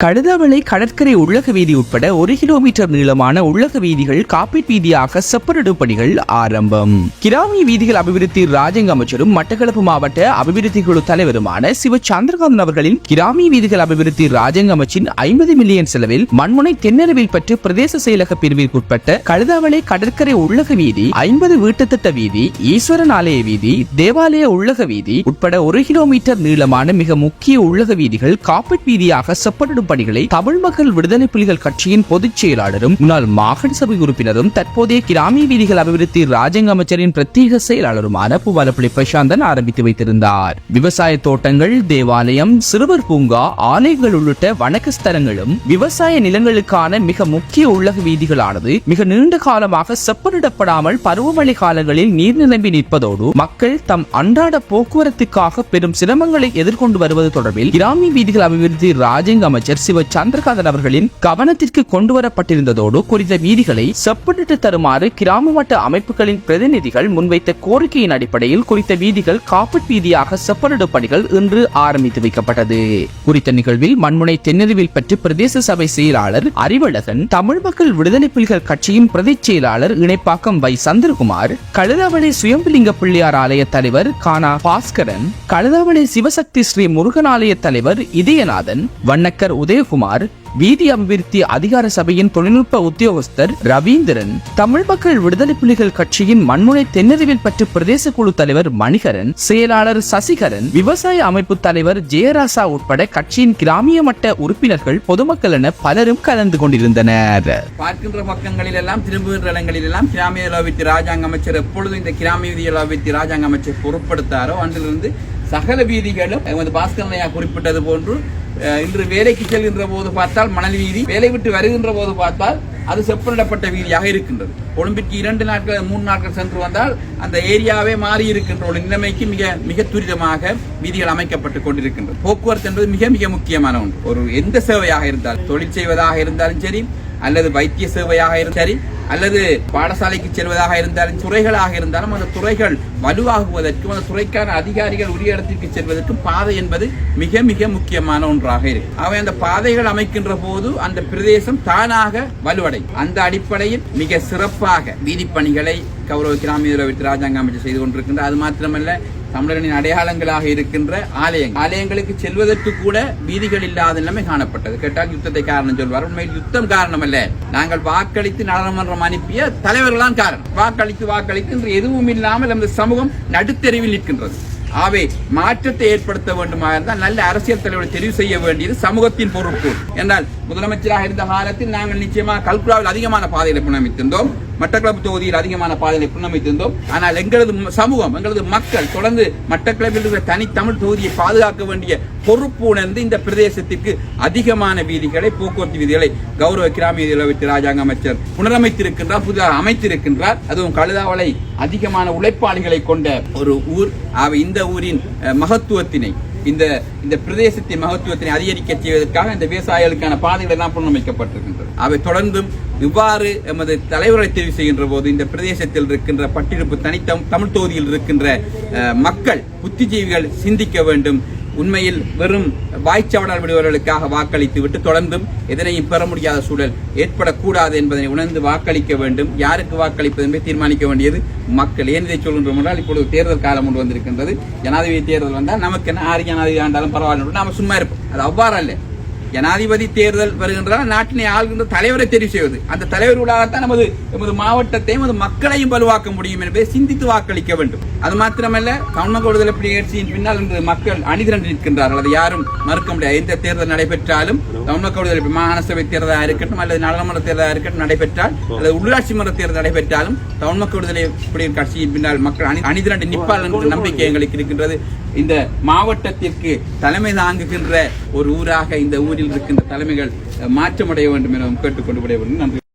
கழுதாவளை கடற்கரை உள்ளக வீதி உட்பட ஒரு கிலோமீட்டர் நீளமான உள்ளக வீதிகள் காப்பீட் வீதியாக செப்பனிடும் பணிகள் ஆரம்பம். கிராமிய வீதிகள் அபிவிருத்தி ராஜங்க அமைச்சரும் மட்டக்களப்பு மாவட்ட அபிவிருத்தி குழு தலைவருமான சிவ சந்திரகாந்தன் அவர்களின் கிராமிய வீதிகள் அபிவிருத்தி ராஜங்க அமைச்சின் ஐம்பது மில்லியன் செலவில் மண்முனை தென்னரவில் பற்று பிரதேச செயலக பிரிவிற்குட்பட்ட கழுதாவளை கடற்கரை உள்ளக வீதி ஐம்பது வீட்டுத்திட்ட வீதி ஈஸ்வரன் ஆலய வீதி தேவாலய உள்ளக வீதி உட்பட ஒரு கிலோமீட்டர் நீளமான மிக முக்கிய உள்ளக வீதிகள் காப்பீட் வீதியாக செப்பனிடும் பணிகளை தமிழ் மக்கள் விடுதலை புலிகள் கட்சியின் பொதுச் செயலாளரும் முன்னாள் மாகாண சபை உறுப்பினரும் தற்போதைய கிராமிய வீதிகள் அபிவிருத்தி ராஜங்க அமைச்சரின் பிரத்யேக செயலாளருமான பூவாலப்பள்ளி பிரசாந்தன் ஆரம்பித்து வைத்திருந்தார். விவசாய தோட்டங்கள் தேவாலயம் சிறுவர் பூங்கா ஆலயங்கள் உள்ளிட்ட வணக்க ஸ்தலங்களும் விவசாய நிலங்களுக்கான மிக முக்கிய உள்ளக வீதிகளானது மிக நீண்ட காலமாக செப்பனிடப்படாமல் பருவமழை காலங்களில் நீர் நிரம்பி நிற்பதோடு மக்கள் தம் அன்றாட போக்குவரத்துக்காக பெரும் சிரமங்களை எதிர்கொண்டு வருவது தொடர்பில் கிராமிய வீதிகள் அபிவிருத்தி ராஜங்க அமைச்சர் சிவ சந்திரகாந்தன் அவர்களின் கவனத்திற்கு கொண்டு வரப்பட்டிருந்ததோடு குறித்த வீதிகளை செப்பனிட்டு தருமாறு கிராம மட்ட அமைப்புகளின் பிரதிநிதிகள் முன்வைத்த கோரிக்கையின் அடிப்படையில் குறித்த வீதிகள் காப்பீட் வீதியாக செப்பனிடு பணிகள் இன்று ஆரம்பித்து வைக்கப்பட்டது. குறித்த நிகழ்வில் மண்முனை தென்னறிவில் பற்றி பிரதேச சபை செயலாளர் அறிவழகன் தமிழ் மக்கள் விடுதலை புலிகள் கட்சியின் பிரதி செயலாளர் இணைப்பாக்கம் வை சந்திரகுமார் கழுதாவளை சுயம்புலிங்க பிள்ளையார் ஆலய தலைவர் கானா பாஸ்கரன் கழுதாவளை சிவசக்தி ஸ்ரீ முருகன் ஆலய தலைவர் இதயநாதன் வண்ணக்கர் உதயகுமார் வீதி அபிவிருத்தி அதிகார சபையின் தொழில்நுட்ப உத்தியோகஸ்தர் ரவீந்திரன் தமிழ் மக்கள் விடுதலை புலிகள் கட்சியின் மண்முனை தென்னறிவில் பற்று பிரதேச குழு தலைவர் மணிகரன் செயலாளர் சசிகரன் விவசாய அமைப்பு தலைவர் ஜெயராசா உட்பட கட்சியின் கிராமிய மட்ட உறுப்பினர்கள் பொதுமக்கள் என பலரும் கலந்து கொண்டிருந்தனர். பார்க்கின்ற பக்கங்களில் எல்லாம் திரும்புகின்ற இடங்களில் எல்லாம் கிராமிய அபிவிருத்தி ராஜாங்க அமைச்சர் எப்பொழுதும் இந்த கிராமிய வீதி ராஜாங்க அமைச்சர் பொருட்படுத்தாரோ அன்றிலிருந்து சகல வீதிகளும் எமது பாஸ்கரனையா குறிப்பிட்டது போன்று இன்று வேலைக்கு செல்கின்ற போது பார்த்தால் மணல் வீதி வேலை விட்டு வருகின்ற போது பார்த்தால் அது செப்பனிடப்பட்ட வீதியாக இருக்கின்றது. கொழும்பிற்கு இரண்டு நாட்கள் மூன்று நாட்கள் சென்று வந்தால் அந்த ஏரியாவே மாறி இருக்கின்ற ஒரு நிலைமைக்கு மிக மிக துரிதமாக வீதிகள் அமைக்கப்பட்டு கொண்டிருக்கின்றது. போக்குவரத்து என்பது மிக மிக முக்கியமான ஒன்று. ஒரு எந்த சேவையாக இருந்தால் தொழில் செய்வதாக இருந்தாலும் சரி அல்லது வைத்திய சேவையாக இருந்தாலும் சரி அல்லது பாடசாலைக்கு செல்வதாக இருந்தாலும் துறைகளாக இருந்தாலும் அந்த துறைகள் வலுவாகுவதற்கும் அந்த துறைக்கான அதிகாரிகள் உரிய இடத்திற்கு செல்வதற்கும் பாதை என்பது மிக மிக முக்கியமான ஒன்றாக இருக்கு. அவை அந்த பாதைகள் அமைக்கின்ற போது அந்த பிரதேசம் தானாக வலுவடை அந்த அடிப்படையில் மிக சிறப்பாக வீதிப்பணிகளை கௌரவ கிராமிய விட்டு ராஜாங்க அமைச்சர் செய்து கொண்டிருக்கின்ற அது மாத்திரமல்ல தமிழர்களின் அடையாளங்களாக இருக்கின்ற ஆலயங்கள். ஆலயங்களுக்கு செல்வதற்கு கூட வீதிகள் இல்லாத நிலைமை காணப்பட்டது. கேட்டால் யுத்தத்தை காரணம் சொல்வார். உண்மையில் யுத்தம் காரணம் அல்ல நாங்கள் வாக்களித்து நாடாளுமன்றம் அனுப்பிய தலைவர்களான் காரணம். வாக்களித்து வாக்களித்து இன்று எதுவும் இல்லாமல் நமது சமூகம் நடுத்தெருவில் நிற்கின்றது. ஆவே மாற்றத்தை ஏற்படுத்த வேண்டுமாக இருந்தால் நல்ல அரசியல் தலைவரை தெரிவு செய்ய வேண்டியது சமூகத்தின் பொறுப்பு. என்றால் முதலமைச்சராக இருந்த காலத்தில் நாங்கள் நிச்சயமாக கல்குலாவில் அதிகமான பாதையில் புனமித்திருந்தோம். மட்டக்களப்பு தொகுதியில் அதிகமான பாதைகளை புனமைத்திருந்தோம் ஆனால் எங்களது சமூகம் எங்களது மக்கள் தொடர்ந்து மட்டக்களப்பில் இருக்கிற தனித்தமிழ் தொகுதியை பாதுகாக்க வேண்டிய பொறுப்பு உணர்ந்து இந்த பிரதேசத்திற்கு அதிகமான வீதிகளை போக்குவரத்து வீதிகளை கௌரவ கிராமிய வீதி ராஜாங்க அமைச்சர் புனரமைத்திருக்கின்றார் புதிதாக அமைத்திருக்கின்றார். அதுவும் கழுதாவளை அதிகமான உழைப்பாளிகளை கொண்ட ஒரு ஊர். அவை இந்த ஊரின் மகத்துவத்தினை இந்த இந்த பிரதேசத்தின் மகத்துவத்தினை அதிகரிக்க செய்வதற்காக இந்த விவசாயிகளுக்கான பாதைகள் எல்லாம் புனரமைக்கப்பட்டிருக்கின்றது அவை தொடர்ந்தும் இவ்வாறு எமது தலைவரை தெரிவு செய்கின்ற போது இந்த பிரதேசத்தில் இருக்கின்ற பட்டிருப்பு தனித்தம் தமிழ் தொகுதியில் இருக்கின்ற மக்கள் புத்திஜீவிகள் சிந்திக்க வேண்டும். உண்மையில் வெறும் வாய்ச்சவடால் விடுவர்களுக்காக வாக்களித்து விட்டு தொடர்ந்தும் எதனையும் பெற முடியாத சூழல் ஏற்படக்கூடாது என்பதனை உணர்ந்து வாக்களிக்க வேண்டும். யாருக்கு வாக்களிப்பது என்பதை தீர்மானிக்க வேண்டியது மக்கள். ஏன் இதை சொல்கின்றோம் என்றால் இப்பொழுது தேர்தல் காலம் கொண்டு வந்திருக்கின்றது. ஜனாதிபதி தேர்தல் வந்தால் நமக்கு என்ன ஆறு ஜனாதிபதி ஆண்டாலும் பரவாயில்லை நாம சும்மா இருப்போம். அது அவ்வாறு அல்ல ஜனாதிபதி தேர்தல் வருகின்றால் நாட்டினை ஆள்கின்ற தலைவரை தெரிவு செய்வது. அந்த தலைவர்களாகத்தான் நமது நமது மாவட்டத்தையும் நமது மக்களையும் வலுவாக்க முடியும் என்பதை சிந்தித்து வாக்களிக்க வேண்டும். அது மாத்திரமல்ல கவர்மெண்ட் விடுதலை புலிகட்சியின் பின்னால் இன்று மக்கள் அணிதிரண்டு நிற்கின்றார்கள். அதை யாரும் மறுக்க முடியாது. எந்த தேர்தல் நடைபெற்றாலும் கவர்மெண்ட் விடுதலை மாகாண சபை தேர்தலாக இருக்கட்டும் அல்லது நாடாளுமன்ற தேர்தலாக இருக்கட்டும் நடைபெற்றால் அல்லது உள்ளாட்சி மன்ற தேர்தல் நடைபெற்றாலும் தமிழ் மக்கள் விடுதலை புலிகள் கட்சியின் பின்னால் மக்கள் அணி அணிதிரண்டு நிற்பார்கள் என்ற நம்பிக்கை எங்களுக்கு இருக்கின்றது. இந்த மாவட்டத்திற்கு தலைமை தாங்குகின்ற ஒரு ஊராக இந்த ஊரில் இருக்கின்ற தலைமைகள் மாற்றமடைய வேண்டும் என கேட்டுக்கொண்டு விடைய வேண்டும் நன்றி.